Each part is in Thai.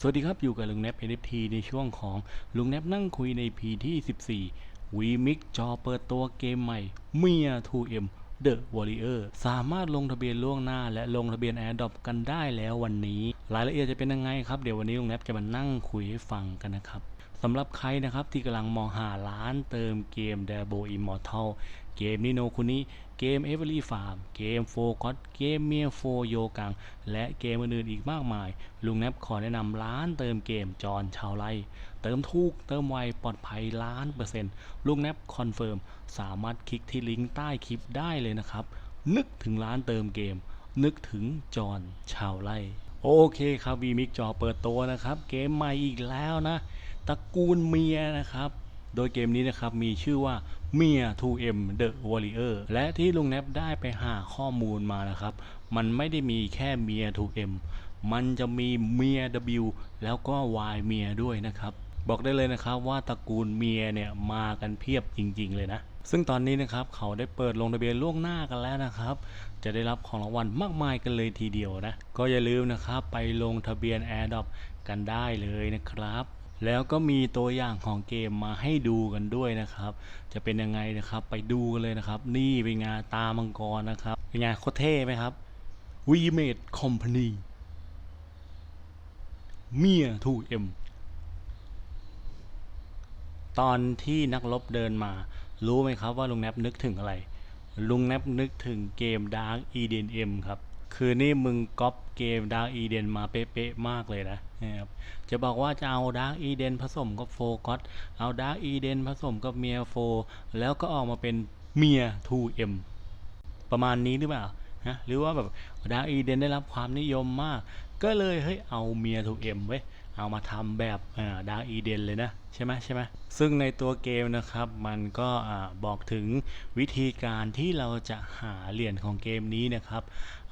สวัสดีครับ อยู่กับลุงแนป NFT ในช่วงของลุงแนปนั่งคุยใน P ที่ 14 วีมิกจอเปิดตัวเกมใหม่เมีย 2M The Warrior สามารถลงทะเบียนล่วงหน้า และลงทะเบียน AirDrop กันได้แล้ววันนี้ รายละเอียดจะเป็นยังไงครับเดี๋ยววันนี้ลุงแนปจะมานั่งคุยให้ฟังกันนะครับสำหรับใครนะครับที่กำลังมองหาร้านเติมเกม d a b o Immortal เกมนิโนคุนิเกม Every Farm เกมโฟกัสเกมเมียโฟโยกัง และเกมอื่นๆอีกมากมาย ลุงแนปขอแนะนำร้านเติมเกมจอนชาวไร่เติมถูกเติมไวปลอดภัยล้านเปอร์เซ็นต์ลุงแนปคอนเฟิร์มสามารถคลิกที่ลิงก์ใต้คลิปได้เลยนะครับ นึกถึงร้านเติมเกม นึกถึงจอนชาวไร่โอเคครับวีมิกจอเปิดตัวนะครับ เกมใหม่อีกแล้วนะตระกูลเมียนะครับ โดยเกมนี้นะครับมีชื่อว่าเมีย 2M The Warrior และที่ลุงแนบได้ไปหาข้อมูลมานะครับ มันไม่ได้มีแค่เมีย 2M มันจะมีเมีย W แล้วก็ Y เมียด้วยนะครับ บอกได้เลยนะครับว่าตระกูลเมียเนี่ยมากันเพียบจริง ๆ เลยนะ ซึ่งตอนนี้นะครับเขาได้เปิดลงทะเบียนล่วงหน้ากันแล้วนะครับ จะได้รับของรางวัลมากมายกันเลยทีเดียวนะ ก็อย่าลืมนะครับไปลงทะเบียน AirDrop กันได้เลยนะครับ แล้วก็มีตัวอย่างของเกมมาให้ดูกันด้วยนะครับ จะเป็นยังไงนะครับไปดูกันเลยนะครับ นี่เป็นงานตามังกรนะครับ เป็นงานโคตรเท่ไหมครับ We Made Company เมีย 2M ตอนที่นักรบเดินมา รู้ไหมครับว่าลุงแนบนึกถึงอะไร ลุงแนบนึกถึงเกม Dark EDM ครับ คือนี่มึงก๊อปเกม Dark Eden มาเป๊ะๆมากเลยนะนะครับจะบอกว่าจะเอา Dark Eden ผสมกับโฟกัสเอา Dark Eden ผสมกับเมียโฟแล้วก็ออกมาเป็นเมีย 2M ประมาณนี้หรือเปล่า นะหรือว่าแบบดาร์อีเดนได้รับความนิยมมาก ก็เลยเฮ้ยเอาเมีย 2M เอ็มไว้เอามาทำแบบดาร์อีเดนเลยนะ ใช่ไหมใช่ไหมซึ่งในตัวเกมนะครับ มันก็อบอกถึงวิธีการที่เราจะหาเหรียญของเกมนี้นะครับ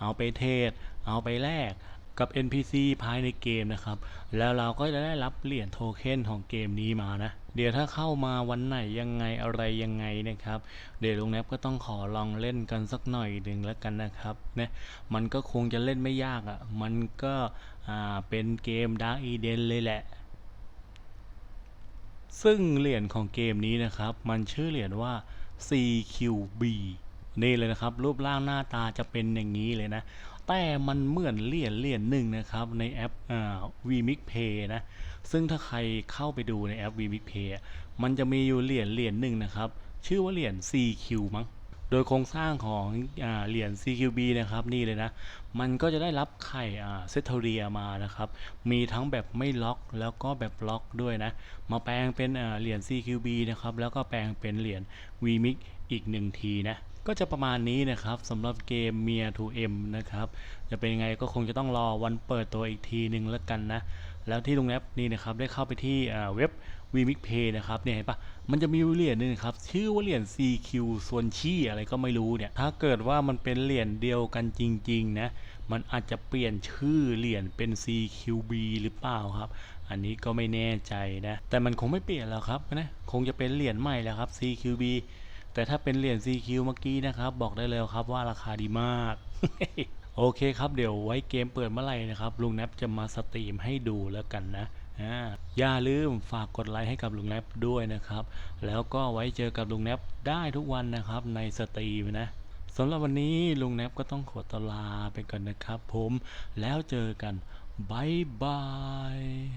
เอาไปเทรดเอาไปแลก กับ NPC ภายในเกมนะครับ แล้วเราก็จะได้รับเหรียญโทเค็นของเกมนี้มานะ เดี๋ยวถ้าเข้ามาวันไหนยังไงอะไรยังไงนะครับ เดี๋ยวลุงแนบก็ต้องขอลองเล่นกันสักหน่อยหนึ่งแล้วกันนะครับนะมันก็คงจะเล่นไม่ยากอะ่ะ มันก็อ่าเป็นเกม Dark Eden เลยแหละซึ่งเหรียญของเกมนี้นะครับ มันชื่อเหรียญว่า CQB นี่เลยนะครับ รูปร่างหน้าตาจะเป็นอย่างนี้เลยนะ แต่มันเหมือนเหรียญเหรียญหนึ่งนะครับ ในแอปอ่า vmix pay นะ ซึ่งถ้าใครเข้าไปดูในแอป vmix pay อะมันจะมีอยู่เหรียญเหรียญหนึ่งนะครับ ชื่อว่าเหรียญ CQ มั้งโดยโครงสร้างของอเหรียญ CQB นะครับนี่เลยนะ มันก็จะได้รับไข่เซตเทเรียมานะครับ มีทั้งแบบไม่ล็อกแล้วก็แบบล็อกด้วยนะ มาแปลงเป็นเหรียญ CQB นะครับ แล้วก็แปลงเป็นเหรียญ VMix อีกหนึ่งทีนะ ก็จะประมาณนี้นะครับสำหรับเกม m i a 2M นะครับจะเป็นยังไงก็คงจะต้องรอวันเปิดตัวอีกทีหนึ่งแล้วกันนะ แล้วที่ลุงแอปนี่นะครับได้เข้าไปที่เว็บ vmix pay นะครับเนี่ยเห็นปะมันจะมีเหรียญหนึงครับ ชื่อว่าเหรียญ CQ ส่วนชี่อะไรก็ไม่รู้เนี่ย ถ้าเกิดว่ามันเป็นเหรียญเดียวกันจริงๆนะ มันอาจจะเปลี่ยนชื่อเหรียญเป็น CQB หรือเปล่าครับ อันนี้ก็ไม่แน่ใจนะ แต่มันคงไม่เปลี่ยนแล้วครับนะ คงจะเป็นเหรียญใหม่แล้วครับ CQB แต่ถ้าเป็นเหรียญ CQ เมื่อกี้นะครับ บอกได้เลยครับว่าราคาดีมาก โอเคครับเดี๋ยวไว้เกมเปิดเมื่อไหร่นะครับ ลุงแนปจะมาสตรีมให้ดูแล้วกันนะอ่าอย่าลืมฝากกดไลค์ให้กับลุงแนปด้วยนะครับ แล้วก็ไว้เจอกับลุงแนปได้ทุกวันนะครับในสตรีมนะสำหรับวันนี้ลุงแนปก็ต้องขอตลาไปก่อนนะครับผมแล้วเจอกันบายบาย